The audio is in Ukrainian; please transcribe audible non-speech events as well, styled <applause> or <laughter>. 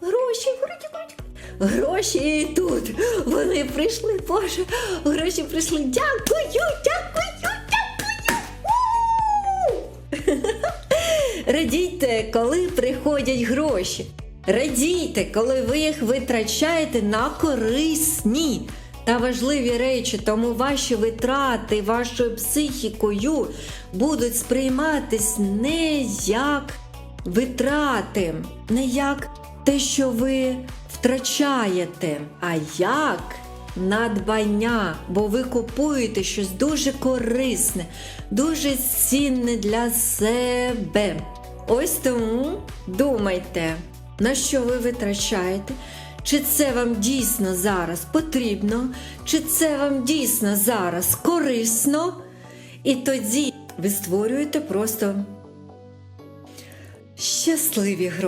Гроші, круть. Гроші тут. Вони прийшли, Боже. Гроші прийшли. Дякую, дякую, дякую. <laughs> Радійте, коли приходять гроші. Радійте, коли ви їх витрачаєте на корисні та важливі речі, тому ваші витрати вашою психікою будуть сприйматись не як витрати, не як те, що ви втрачаєте, а як надбання, бо ви купуєте щось дуже корисне, дуже цінне для себе. Ось тому думайте, на що ви витрачаєте. Чи це вам дійсно зараз потрібно, чи це вам дійсно зараз корисно, і тоді ви створюєте просто щасливі гроші.